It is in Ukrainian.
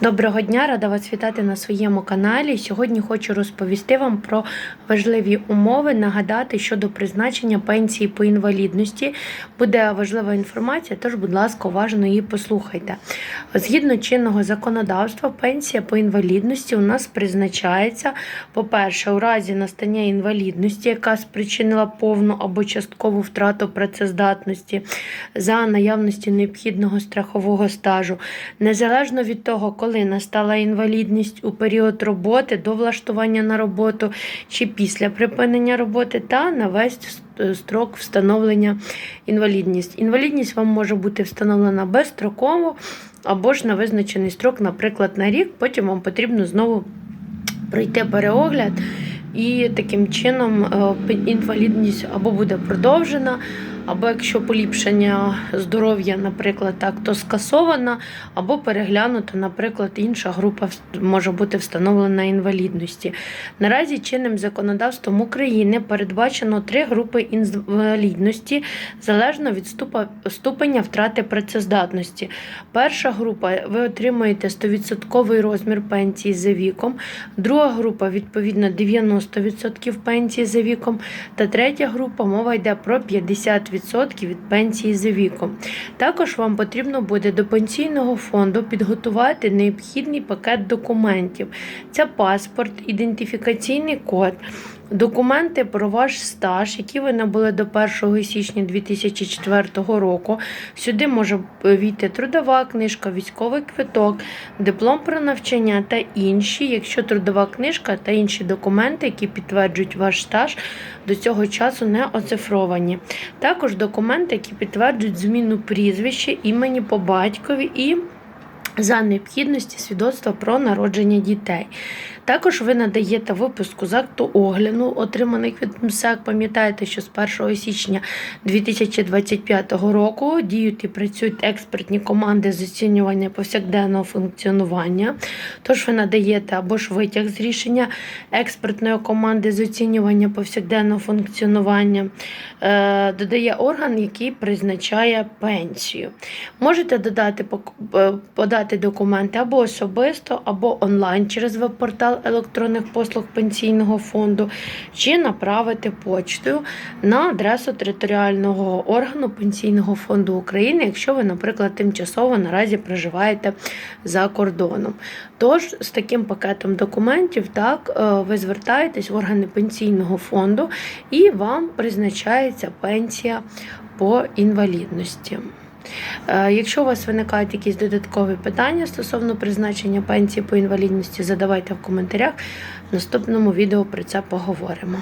Доброго дня, рада вас вітати на своєму каналі. Сьогодні хочу розповісти вам про важливі умови, нагадати щодо призначення пенсії по інвалідності. Буде важлива інформація, тож, будь ласка, уважно її послухайте. Згідно чинного законодавства, пенсія по інвалідності у нас призначається, по-перше, у разі настання інвалідності, яка спричинила повну або часткову втрату працездатності за наявності необхідного страхового стажу, незалежно від того, коли настала інвалідність у період роботи до влаштування на роботу чи після припинення роботи, та на весь строк встановлення інвалідність. Інвалідність вам може бути встановлена безстроково або ж на визначений строк, наприклад, на рік. Потім вам потрібно знову пройти переогляд. І таким чином е, інвалідність або буде продовжена, або якщо поліпшення здоров'я, наприклад, так, то скасована, або переглянута, наприклад, інша група може бути встановлена інвалідності. Наразі чинним законодавством України передбачено три групи інвалідності залежно від ступеня втрати працездатності. Перша група ви отримуєте 100% розмір пенсії за віком, друга група відповідно 90% пенсії за віком, та третя група мова йде про 50% від пенсії за віком. Також вам потрібно буде до пенсійного фонду підготувати необхідний пакет документів: це паспорт, ідентифікаційний код. Документи про ваш стаж, які ви набули до 1 січня 2004 року. Сюди може війти трудова книжка, військовий квиток, диплом про навчання та інші, якщо трудова книжка та інші документи, які підтверджують ваш стаж, до цього часу не оцифровані. Також документи, які підтверджують зміну прізвища, імені по батькові і за необхідності свідоцтва про народження дітей. Також ви надаєте випуску з акту огляду, отриманих від МСЕК. Пам'ятаєте, що з 1 січня 2025 року діють і працюють експертні команди з оцінювання повсякденного функціонування. Тож ви надаєте або ж витяг з рішення експертної команди з оцінювання повсякденного функціонування, е, додає орган, який призначає пенсію. Можете додати е, подати документи або особисто, або онлайн через веб-портал електронних послуг пенсійного фонду, чи направити почтою на адресу територіального органу Пенсійного фонду України, якщо ви, наприклад, тимчасово наразі проживаєте за кордоном. Тож, з таким пакетом документів, так, е, ви звертаєтесь в органи пенсійного фонду і вам призначається пенсія по інвалідності. Е, якщо у вас виникають якісь додаткові питання стосовно призначення пенсії по інвалідності, задавайте в коментарях. В наступному відео про це поговоримо.